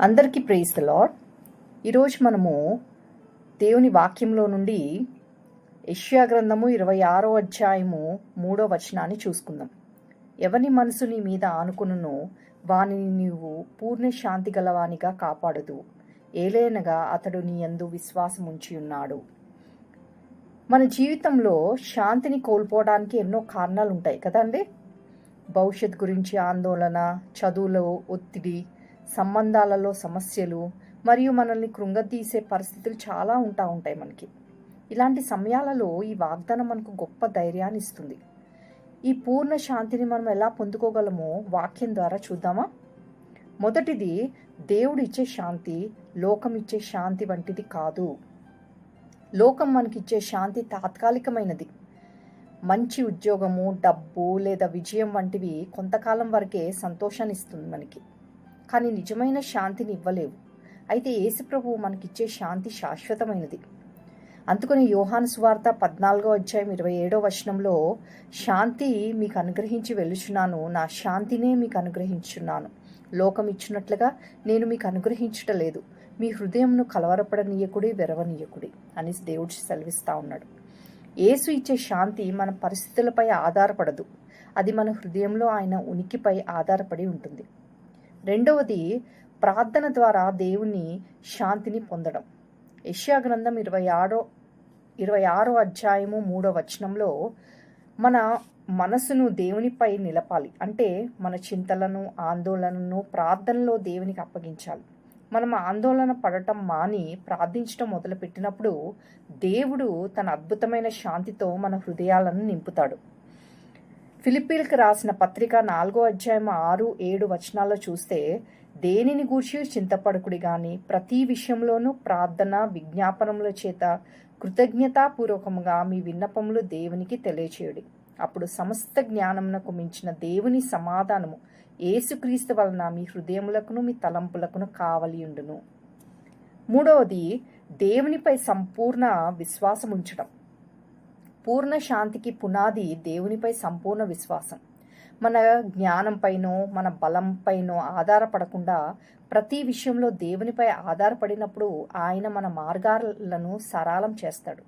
అందరికీ praise lord ఈరోజు మనము దేవుని వాక్యంలో నుండి యష్యా గ్రంథము ఇరవై ఆరో అధ్యాయము మూడో వచనాన్ని చూసుకుందాం. ఎవని మనసు నీ మీద ఆనుకును వానిని నీవు పూర్ణ శాంతి గలవానిగా కాపాడదు. ఏలైనగా అతడు నీ యందు విశ్వాసం ఉంచి ఉన్నాడు. మన జీవితంలో శాంతిని కోల్పోవడానికి ఎన్నో కారణాలు ఉంటాయి కదండి భవిష్యత్ గురించి ఆందోళన చదువులో ఒత్తిడి సంబంధాలలో సమస్యలు మరియు మనల్ని కృంగతీసే పరిస్థితులు చాలా ఉంటా ఉంటాయి మనకి. ఇలాంటి సమయాలలో ఈ వాగ్దానం మనకు గొప్ప ధైర్యాన్ని ఇస్తుంది. ఈ పూర్ణ శాంతిని మనం ఎలా పొందుకోగలమో వాక్యం ద్వారా చూద్దామా? మొదటిది దేవుడు ఇచ్చే శాంతి లోకం ఇచ్చే శాంతి వంటిది కాదు. లోకం మనకిచ్చే శాంతి తాత్కాలికమైనది. మంచి ఉద్యోగము డబ్బు లేదా విజయం వంటివి కొంతకాలం వరకే సంతోషాన్ని ఇస్తుంది మనకి. కానీ నిజమైన శాంతిని ఇవ్వలేవు. అయితే ఏసుప్రభు మనకిచ్చే శాంతి శాశ్వతమైనది. అందుకని యోహాను సువార్త పద్నాలుగో అధ్యాయం ఇరవై ఏడో వచనంలో శాంతి మీకు అనుగ్రహించి వెళ్ళుచున్నాను నా శాంతినే మీకు అనుగ్రహించున్నాను. లోకం ఇచ్చినట్లుగా నేను మీకు అనుగ్రహించటలేదు. మీ హృదయంను కలవరపడనీయకుడి వెరవనీయకుడి అని దేవుడు సెలవిస్తా ఉన్నాడు. యేసు ఇచ్చే శాంతి మన పరిస్థితులపై ఆధారపడదు. అది మన హృదయంలో ఆయన ఉనికిపై ఆధారపడి ఉంటుంది. రెండవది ప్రార్థన ద్వారా దేవుని శాంతిని పొందడం. యష్యా గ్రంథం ఇరవై ఆరో ఇరవై ఆరో అధ్యాయము మూడో వచనంలో మన మనసును దేవునిపై నిలపాలి. అంటే మన చింతలను ఆందోళనను ప్రార్థనలో దేవునికి అప్పగించాలి. మనం ఆందోళన పడటం మాని ప్రార్థించడం మొదలుపెట్టినప్పుడు దేవుడు తన అద్భుతమైన శాంతితో మన హృదయాలను నింపుతాడు. ఫిలిప్పీలకు రాసిన పత్రిక నాలుగో అధ్యాయం ఆరు ఏడు వచనాల్లో చూస్తే దేనిని గూర్చి చింతపడకుడి గాని ప్రతి విషయంలోనూ ప్రార్థన విజ్ఞాపనముల చేత కృతజ్ఞతాపూర్వకముగా మీ విన్నపములు దేవునికి తెలియచేయుడి. అప్పుడు సమస్త జ్ఞానమునకు మించిన దేవుని సమాధానము ఏసుక్రీస్తు వలన మీ హృదయములకును మీ తలంపులకును కావలియుండును. మూడవది దేవునిపై సంపూర్ణ విశ్వాసం ఉంచడం పూర్ణ శాంతికి పునాది దేవునిపై సంపూర్ణ విశ్వాసం. మన జ్ఞానంపైనో మన బలంపైనో ఆధారపడకుండా ప్రతి విషయంలో దేవునిపై ఆధారపడినప్పుడు ఆయన మన మార్గాలను సరళం చేస్తాడు.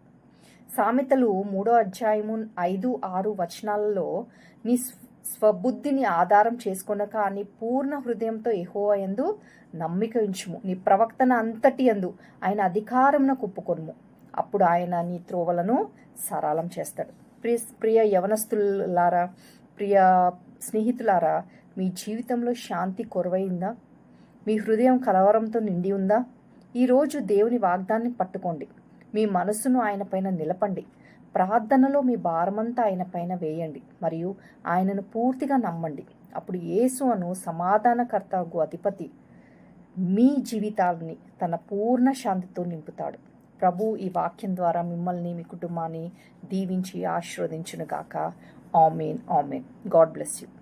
సామెతలు మూడో అధ్యాయము ఐదు ఆరు వచనాలలో నీ స్వబుద్ధిని ఆధారం చేసుకునక నీ పూర్ణ హృదయంతో ఎహో ఎందు నమ్మిక ఉంచుము. నీ ప్రవక్తన అంతటి ఎందు ఆయన అధికారమున కుప్పుకొనుము అప్పుడు ఆయన నీ త్రోవలను సరళం చేస్తాడు. ప్రియ ప్రియ యవనస్తులారా ప్రియ స్నేహితులారా మీ జీవితంలో శాంతి కొరవైందా? మీ హృదయం కలవరంతో నిండి ఉందా? ఈరోజు దేవుని వాగ్దాన్ని పట్టుకోండి. మీ మనస్సును ఆయన పైన నిలపండి. ప్రార్థనలో మీ భారమంతా ఆయన పైన వేయండి. మరియు ఆయనను పూర్తిగా నమ్మండి. అప్పుడు యేసు అను సమాధానకర్తకు అధిపతి మీ జీవితాలని తన పూర్ణ శాంతితో నింపుతాడు. ప్రభు ఈ వాక్యం ద్వారా మిమ్మల్ని మీ కుటుంబాన్ని దీవించి ఆశీర్వదించునుగాక. Amen amen. God bless you.